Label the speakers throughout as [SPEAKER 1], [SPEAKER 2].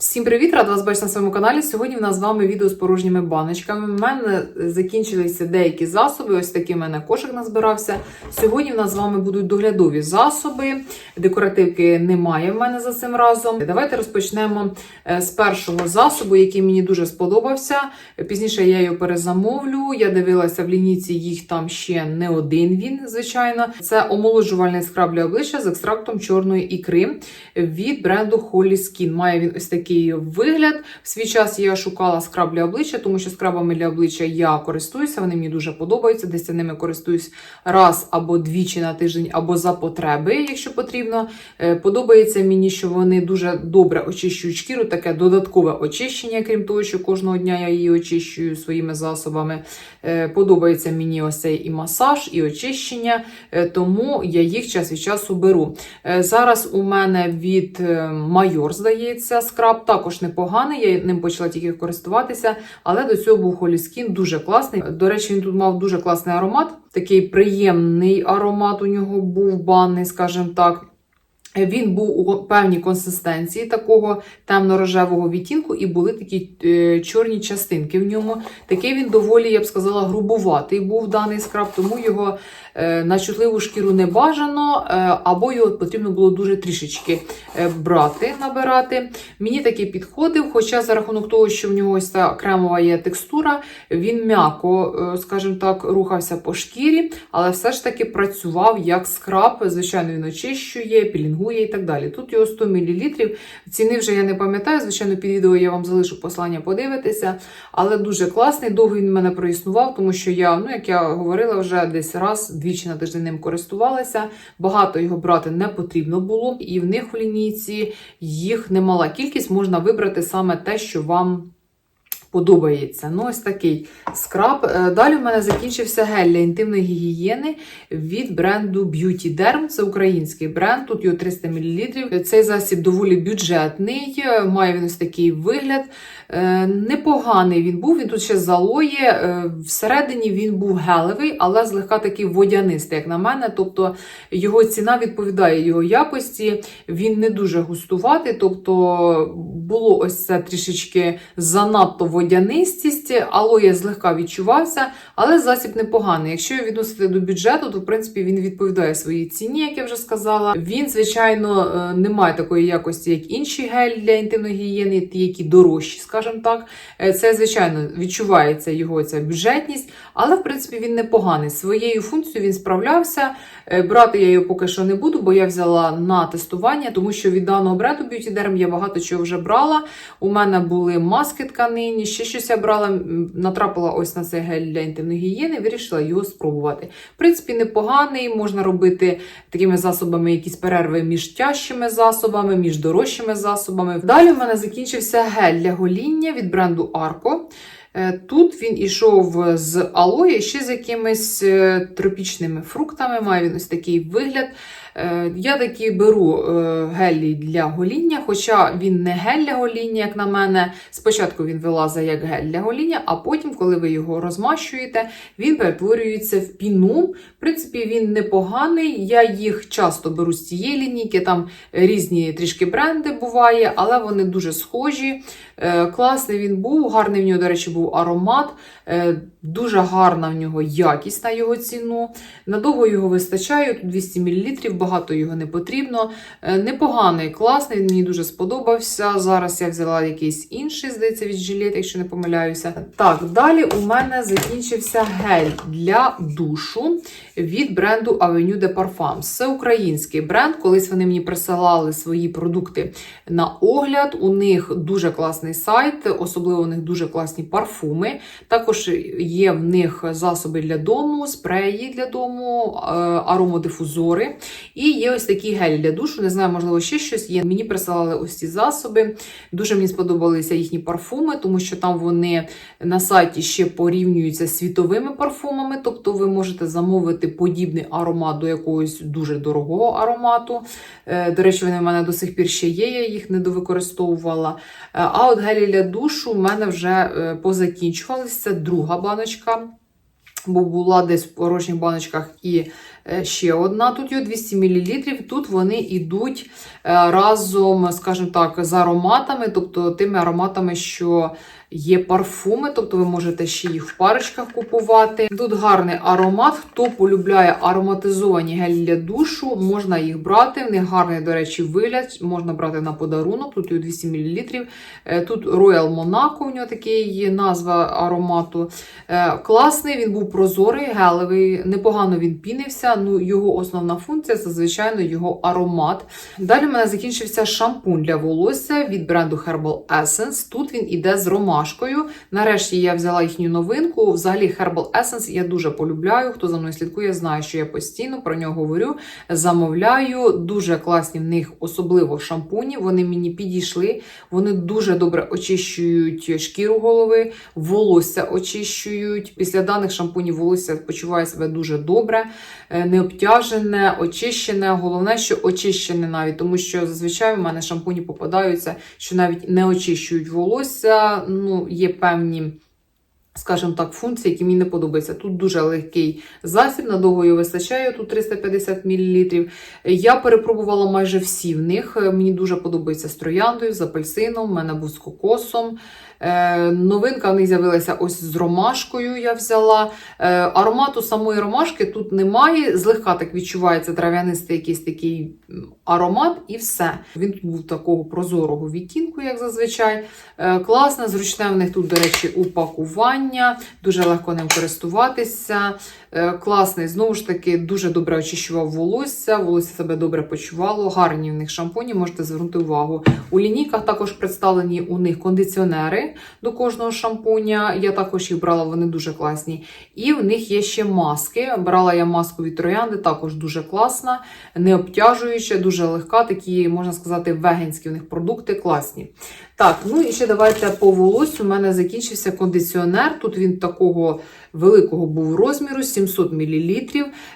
[SPEAKER 1] Всім привіт! Рада вас бачити на своєму каналі. Сьогодні в нас з вами відео з порожніми баночками. У мене закінчилися деякі засоби. Ось такий в мене кошик назбирався. Сьогодні в нас з вами будуть доглядові засоби. Декоративки немає в мене за цим разом. Давайте розпочнемо е, з першого засобу, який мені дуже сподобався. Пізніше я його перезамовлю. Я дивилася в лінійці, їх там ще не один він, звичайно. Це омоложувальний скраб для обличчя з екстрактом чорної ікри від бренду Holy Skin. Має він ось такий вигляд. В свій час я шукала скраб для обличчя, тому що скрабами для обличчя я користуюся, вони мені дуже подобаються. Десь я ними користуюсь раз або двічі на тиждень, або за потреби, якщо потрібно. Е, Подобається мені, що вони дуже добре очищують шкіру, таке додаткове очищення, крім того, що кожного дня я її очищую своїми засобами. Е, Подобається мені ось цей і масаж, і очищення, е, тому я їх час від часу беру. Зараз у мене від Майор, здається, скраб також непоганий. Я ним почала тільки користуватися, але до цього був Skin дуже класний. До речі, він тут мав дуже класний аромат. Такий приємний аромат у нього був банний, скажімо так. Він був у певній консистенції такого темно-рожевого відтінку, і були такі е, чорні частинки в ньому. Такий він доволі, я б сказала, грубуватий був даний скраб, тому його на чутливу шкіру не бажано, е, або його потрібно було дуже трішечки е, брати, набирати. Мені такий підходив, хоча за рахунок того, що в нього ось та кремова є текстура, він м'яко, е, скажімо так, рухався по шкірі, але все ж таки працював як скраб. Звичайно, він очищує, пілінгує і так далі. Тут його 100 мл. Ціни вже я не пам'ятаю. Звичайно, під відео я вам залишу послання подивитися, але дуже класний. Довго він в мене проіснував, тому що я, ну як я говорила, вже десь раз, двічі на тиждень ним користувалася. Багато його брати не потрібно було, і в них в лінійці їх немала кількість. Можна вибрати саме те, що вам. Подобається. Ну, ось такий скраб. Е, Далі в мене закінчився гель для інтимної гігієни від бренду Beauty Derm. Це український бренд, тут його 300 мл. Цей засіб доволі бюджетний, е, має він ось такий вигляд. Е, Непоганий він був, він тут ще залоє. Всередині він був гелевий, але злегка такий водянистий, як на мене. Тобто його ціна відповідає його якості. Він не дуже густуватий, тобто було ось це трішечки занадто водянистість, алоє злегка відчувався, але засіб непоганий. Якщо його відносити до бюджету, то в принципі він відповідає своїй ціні, як я вже сказала. Він, звичайно, е, не має такої якості, як інші гель для інтимної гігієни, ті, які дорожчі, скажімо так. Е, Це, звичайно, відчувається його ця бюджетність, але в принципі він непоганий. Своєю функцією він справлявся. Е, Брати я його поки що не буду, бо я взяла на тестування, тому що від даного бренду Beauty Derm я багато чого вже брала. У мене були маски тканині, ще щось я брала, натрапила ось на цей гель для інтимної гігієни, вирішила його спробувати. В принципі, непоганий, можна робити такими засобами якісь перерви між тяжчими засобами, між дорожчими засобами. Далі в мене закінчився гель для гоління від бренду Arco. Е, Тут він ішов з алої, ще з якимись е, тропічними фруктами. Має він ось такий вигляд. Е, Я такі беру е, гелі для гоління, хоча він не гель для гоління, як на мене. Спочатку він вилазить як гель для гоління, а потім, коли ви його розмащуєте, він перетворюється в піну. В принципі, він непоганий. Я їх часто беру з цієї лінійки, там різні трішки бренди буває, але вони дуже схожі. Класний він був, гарний в нього, до речі, був аромат. Е, Дуже гарна в нього якість на його ціну. Надовго його вистачає, тут 200 мл, багато його не потрібно. Е, Непоганий, класний, він мені дуже сподобався. Зараз я взяла якийсь інший, здається, від Gillette, якщо не помиляюся. Так, далі у мене закінчився гель для душу від бренду Avenue de Parfums. Це український бренд. Колись вони мені присилали свої продукти на огляд. У них дуже класний сайт, особливо у них дуже класні парфуми. Також є в них засоби для дому, спреї для дому, е, аромодифузори. І є ось такі гелі для душу. Не знаю, можливо, ще щось є. Мені присилали ось ці засоби. Дуже мені сподобалися їхні парфуми, тому що там вони на сайті ще порівнюються з світовими парфумами. Тобто ви можете замовити подібний аромат до якогось дуже дорогого аромату. Е, До речі, вони в мене до сих пір ще є, я їх не довикористовувала. Е, А от гелі для душу в мене вже е, позакінчувалися. Це друга баночка. Бо була десь в порожніх баночках і Ще одна тут є 200 мл. Тут вони йдуть е, разом, скажімо так, з ароматами, тобто тими ароматами, що є парфуми, тобто ви можете ще їх в парочках купувати. Тут гарний аромат. Хто полюбляє ароматизовані гелі для душу, можна їх брати. В них гарний, до речі, вигляд, можна брати на подарунок. Тут є 200 мл. Е, Тут Royal Monaco, у нього такий є назва аромату. Е, Класний, він був прозорий, гелевий, непогано він пінився. Ну, його основна функція це, звичайно, його аромат. Далі в мене закінчився шампунь для волосся від бренду Herbal Essence. Тут він іде з ромашкою. Нарешті я взяла їхню новинку. Взагалі, Herbal Essence я дуже полюбляю. Хто за мною слідкує, знає, що я постійно про нього говорю. Замовляю. Дуже класні в них, особливо шампуні. Вони мені підійшли. Вони дуже добре очищують шкіру голови, волосся очищують. Після даних шампунів волосся почуває себе дуже добре, е, не обтяжене, очищене. Головне, що очищене навіть, тому що зазвичай в мене шампуні попадаються, що навіть не очищують волосся. Ну, є певні. Скажімо так, функції, які мені не подобаються. Тут дуже легкий засіб, надовго його вистачає, тут 350 мл. Я перепробувала майже всі в них. Мені дуже подобається з трояндою, з апельсином, в мене був з кокосом. Е, новинка в них з'явилася ось з ромашкою. Я взяла. Е, аромату самої ромашки тут немає. Злегка так відчувається трав'янистий якийсь такий аромат, і все. Він тут був такого прозорого відтінку, як зазвичай. Е, класне, зручне в них тут, до речі, упакування, дуже легко ним користуватися. Класний, знову ж таки, дуже добре очищував волосся, волосся себе добре почувало. Гарні в них шампуні, можете звернути увагу. У лінійках також представлені у них кондиціонери до кожного шампуня. Я також їх брала, вони дуже класні. І в них є ще маски. Брала я маску від троянди, також дуже класна, не обтяжуюча, дуже легка. Такі, можна сказати, вегенські в них продукти класні. Так, ну і ще давайте по волосю. У мене закінчився кондиціонер. Тут він такого великого був розміру 700 мл.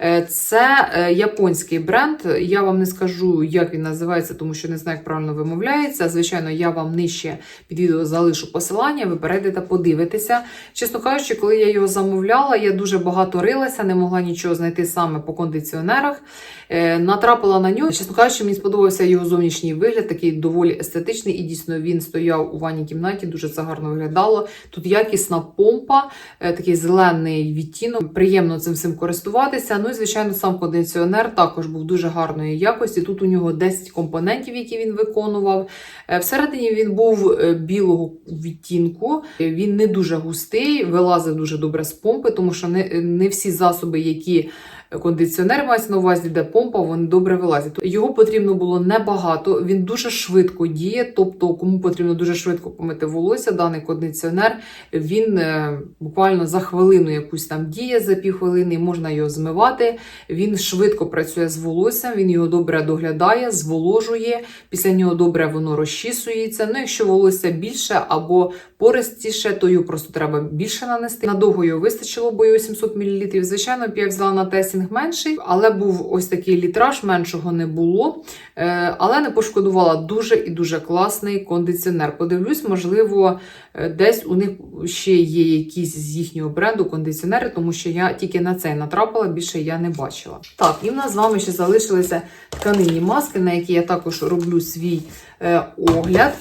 [SPEAKER 1] Е, Це е, японський бренд. Я вам не скажу, як він називається, тому що не знаю, як правильно вимовляється. Звичайно, я вам нижче під відео залишу посилання, ви перейдете, подивитеся. Чесно кажучи, коли я його замовляла, я дуже багато рилася, не могла нічого знайти саме по кондиціонерах. Е, Натрапила на нього. Чесно кажучи, мені сподобався його зовнішній вигляд, такий доволі естетичний, і дійсно він стояв у ванній кімнаті, дуже це гарно виглядало. Тут якісна помпа, е, такий зелений відтінок. Приємно цим всім користуватися. Ну і звичайно, сам кондиціонер також був дуже гарної якості. Тут у нього 10 компонентів, які він виконував. Е, Всередині він був е, білого відтінку, він не дуже густий, вилазив дуже добре з помпи, тому що не, не всі засоби, які кондиціонер мається на увазі, де помпа, вони добре вилазять. Його потрібно було небагато, він дуже швидко діє. Тобто, кому потрібно дуже швидко помити волосся, даний кондиціонер він е, буквально за хвилину якусь там діє за півхвилини, можна його змивати. Він швидко працює з волоссям, він його добре доглядає, зволожує. Після нього добре воно розчісується. Ну, якщо волосся більше або пористіше, то його просто треба більше нанести. Надовго його вистачило, бо його 700 мл. Звичайно, б я взяла на тестінг менший, але був ось такий літраж, меншого не було. Е, Але не пошкодувала дуже і дуже класний кондиціонер. Подивлюсь, можливо, е, десь у них ще є якісь з їхнього бренду кондиціонери, тому що я тільки на цей натрапила, більше я не бачила. Так, і в нас з вами ще залишилися тканинні маски, на які я також роблю свій е, огляд.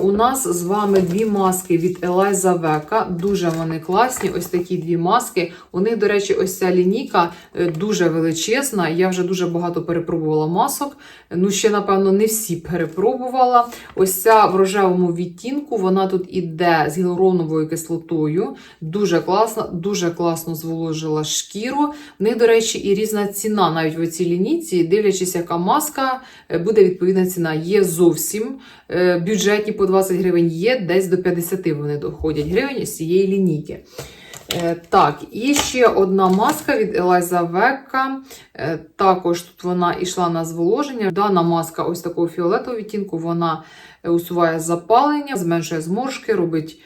[SPEAKER 1] У нас з вами дві маски від Елайза Века. Дуже вони класні. Ось такі дві маски. У них, до речі, ось ця лінійка дуже величезна. Я вже дуже багато перепробувала масок. Ну, ще, напевно, не всі перепробувала. Ось ця в рожевому відтінку, вона тут іде з гіалуроновою кислотою. Дуже класна, дуже класно зволожила шкіру. В них, до речі, і різна ціна навіть в цій лінійці, дивлячись, яка маска, е, буде відповідна ціна. Є зовсім е, бюджетні по 20 гривень, є десь до 50 вони доходять гривень з цієї лінійки. Е, Так, і ще одна маска від Елайза Века. Е, Також тут вона йшла на зволоження. Дана маска ось такого фіолетового відтінку, вона усуває запалення, зменшує зморшки, робить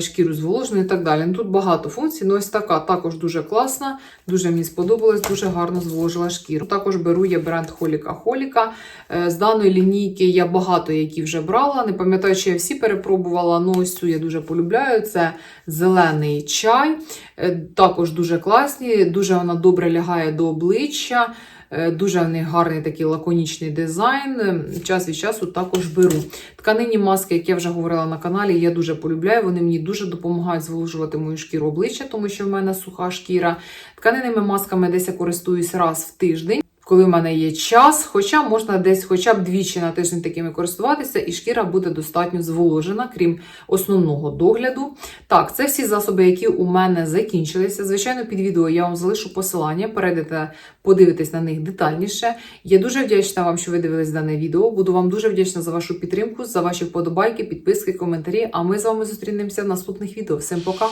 [SPEAKER 1] шкіру зволожену і так далі. Ну, тут багато функцій. Ну, ось така також дуже класна, дуже мені сподобалась, дуже гарно зволожила шкіру. Також беру я бренд Холіка Холіка. Е, З даної лінійки я багато які вже брала. Не пам'ятаю, чи я всі перепробувала. Ну, ось цю я дуже полюбляю. Це зелений чай. Е, Також дуже класні, дуже вона добре лягає до обличчя. Е, Дуже в них гарний такий лаконічний дизайн. Е, Час від часу також беру. Тканині маски, як я вже говорила на каналі, я дуже полюбляю. Вони мені дуже допомагають зволожувати мою шкіру обличчя, тому що в мене суха шкіра. Тканинними масками десь я користуюсь раз в тиждень. Коли в мене є час, хоча можна десь хоча б двічі на тиждень такими користуватися, і шкіра буде достатньо зволожена, крім основного догляду. Так, це всі засоби, які у мене закінчилися. Звичайно, під відео я вам залишу посилання, перейдете, подивитесь на них детальніше. Я дуже вдячна вам, що ви дивились дане відео. Буду вам дуже вдячна за вашу підтримку, за ваші вподобайки, підписки, коментарі. А ми з вами зустрінемося в наступних відео. Всім пока!